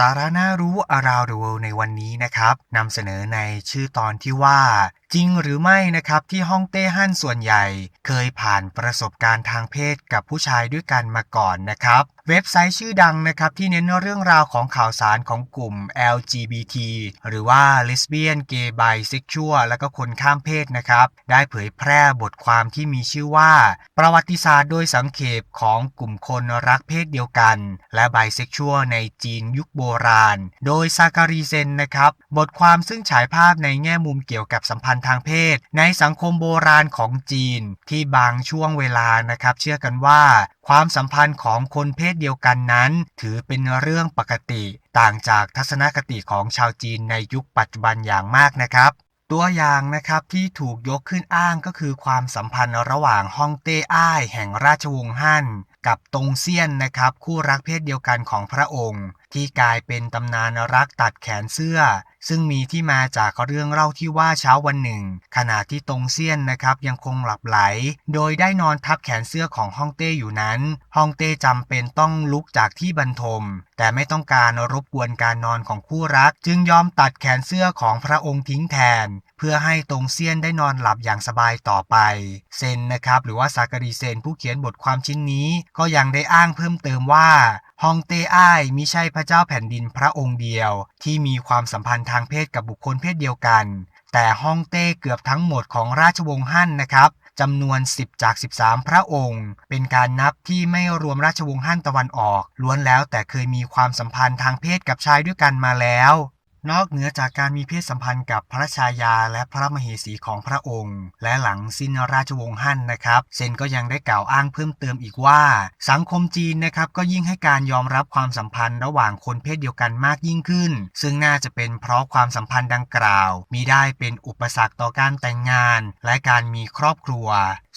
สาระน่ารู้ around the world ในวันนี้นะครับนำเสนอในชื่อตอนที่ว่า จริงหรือไม่นะครับที่ฮ่องเต้ฮั่นส่วนใหญ่ เคยผ่านประสบการณ์ทางเพศกับผู้ชายด้วยกันมาก่อนนะครับ เว็บไซต์ชื่อดังนะครับที่เน้นเรื่องราวของข่าวสารของกลุ่ม LGBT หรือว่า lesbian gay bisexual และก็คนข้ามเพศนะครับ ได้เผยแพร่บทความที่มีชื่อว่า ประวัติศาสตร์โดยสังเขปของกลุ่มคนรักเพศเดียวกัน และ bisexual ในจีนยุคโบราณ โดยซาการีเซนนะครับ บทความซึ่งฉายภาพในแง่มุมเกี่ยวกับสัมพันธ์ทางเพศ ในสังคมโบราณของจีน ที่บางช่วงเวลานะครับ เชื่อกันว่า ความสัมพันธ์ของคนเพศเดียวกันนั้น ถือเป็นเรื่องปกติ ต่างจากทัศนคติของชาวจีนในยุคปัจจุบันอย่างมากนะครับตัวอย่างนะครับที่ถูกยกขึ้นอ้างก็คือความสัมพันธ์ระหว่างฮ่องเต้อ้ายแห่งราชวงศ์ฮั่น กับตงเซียนนะครับ คู่รักเพศเดียวกันของพระองค์ ที่กลายเป็นตำนานรักตัดแขนเสื้อ ซึ่งมีที่มาจากเรื่องเล่าที่ว่าเช้าวันหนึ่ง ขณะที่ตงเซียนนะครับยังคงหลับไหล โดยได้นอนทับแขนเสื้อของฮ่องเต้อยู่นั้นฮ่องเต้จำเป็นต้องลุกจากที่บรรทม แต่ไม่ต้องการรบกวนการนอนของคู่รัก จึงยอมตัดแขนเสื้อของพระองค์ทิ้งแทน เพื่อให้ตงเซียนได้นอนหลับอย่างสบายต่อไป เซนนะครับหรือว่าซาการีเซนผู้เขียนบทความชิ้นนี้ก็ยังได้อ้างเพิ่มเติมว่าฮองเต้อ้ายมิใช่พระเจ้าแผ่นดินพระองค์เดียว ที่มีความสัมพันธ์ทางเพศกับบุคคลเพศเดียวกัน แต่ฮองเต้เกือบทั้งหมดของราชวงศ์ฮั่นนะครับจำนวน 10 จาก 13 พระองค์ เป็นการนับที่ไม่รวมราชวงศ์ฮั่นตะวันออก ล้วนแล้วแต่เคยมีความสัมพันธ์ทางเพศกับชายด้วยกันมาแล้ว นอกเหนือจากการมีเพศสัมพันธ์กับพระชายาและพระมเหสีของพระองค์ และหลังสิ้นราชวงศ์ฮั่นนะครับ เซนก็ยังได้กล่าวอ้างเพิ่มเติมอีกว่า สังคมจีนนะครับก็ยิ่งให้การยอมรับความสัมพันธ์ระหว่างคนเพศเดียวกันมากยิ่งขึ้น ซึ่งน่าจะเป็นเพราะความสัมพันธ์ดังกล่าว มีได้เป็นอุปสรรคต่อการแต่งงาน และการมีครอบครัว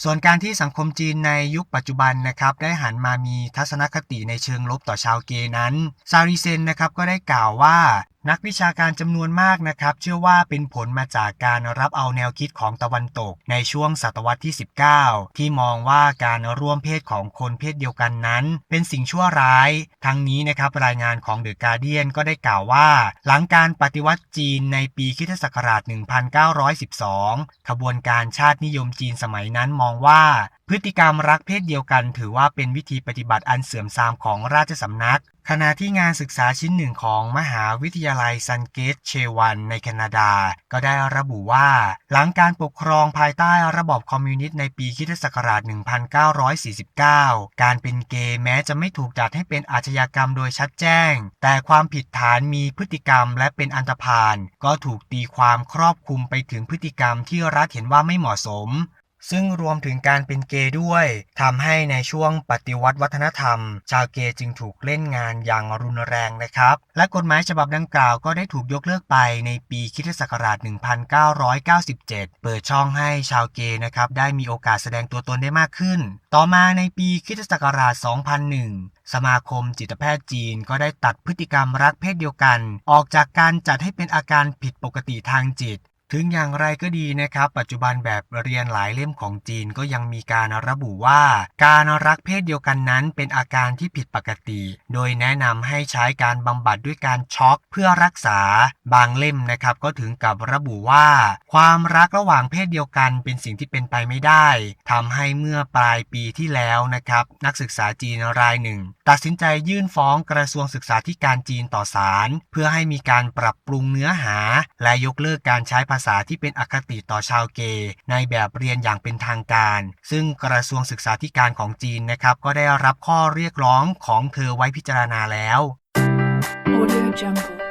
ส่วนการที่สังคมจีนในยุคปัจจุบันนะครับได้หันมามีทัศนคติในเชิงลบต่อชาวเกย์นั้น ซาริเซนนะครับก็ได้กล่าวว่า นักวิชาการจำนวนมากนะครับ เชื่อว่าเป็นผลมาจากการรับเอาแนวคิดของตะวันตก ในช่วงศตวรรษที่ 19 ที่มองว่าการร่วมเพศของคนเพศเดียวกันนั้น เป็นสิ่งชั่วร้าย ทั้งนี้นะครับรายงานของเดอะการเดียนก็ได้กล่าวว่า หลังการปฏิวัติจีนในปีคริสตศักราช 1912 ขบวนการชาตินิยมจีนสมัยนั้นมองว่าพฤติกรรมรักเพศเดียวกันถือว่าเป็นวิธีปฏิบัติอันเสื่อมทรามของราชสำนัก ขณะที่งานศึกษาชิ้นหนึ่งของมหาวิทยาลัยซันเกตเชวันในแคนาดา ก็ได้ระบุว่า หลังการปกครองภายใต้ระบอบคอมมิวนิสต์ในปีคิศักราช 1949 การเป็นเกย์แม้จะไม่ถูกจัดให้เป็นอาชญากรรมโดยชัดแจ้ง แต่ความผิดฐานมีพฤติกรรมและเป็นอันตพาลก็ถูกตีความครอบคลุมไปถึงพฤติกรรมที่รัฐเห็นว่าไม่เหมาะสม ซึ่งรวมถึงการเป็นเกย์ด้วยทำให้ในช่วงปฏิวัติวัฒนธรรม ชาวเกย์จึงถูกเล่นงานอย่างรุนแรงนะครับ และกฎหมายฉบับดังกล่าวก็ได้ถูกยกเลิกไปในปีคิศักราช 1997 เปิดช่องให้ชาวเกย์นะครับได้มีโอกาสแสดงตัวตนได้มากขึ้น ต่อมาในปีคิศักราช 2001สมาคมจิตแพทย์จีนก็ได้ตัดพฤติกรรมรักเพศเดียวกัน ออกจากการจัดให้เป็นอาการผิดปกติทางจิต ถึงอย่างไรก็ดีนะครับ ปัจจุบันแบบเรียนหลายเล่มของจีนก็ยังมีการระบุว่า การรักเพศเดียวกันนั้นเป็นอาการที่ผิดปกติ โดยแนะนำให้ใช้การบำบัดด้วยการช็อกเพื่อรักษา บางเล่มนะครับก็ถึงกับระบุว่า ความรักระหว่างเพศเดียวกันเป็นสิ่งที่เป็นไปไม่ได้ทำให้เมื่อปลายปีที่แล้วนะครับ นักศึกษาจีนรายหนึ่ง ตัดสินใจยื่นฟ้องกระทรวงศึกษาธิการจีนต่อศาลเพื่อให้มีการปรับปรุงเนื้อหา และยกเลิกการใช้ภาษาที่เป็นอคติต่อชาวเกย์ในแบบเรียนอย่างเป็นทางการ ซึ่งกระทรวงศึกษาธิการของจีนนะครับ ก็ได้รับข้อเรียกร้องของเธอไว้พิจารณาแล้ว Audio Jungle.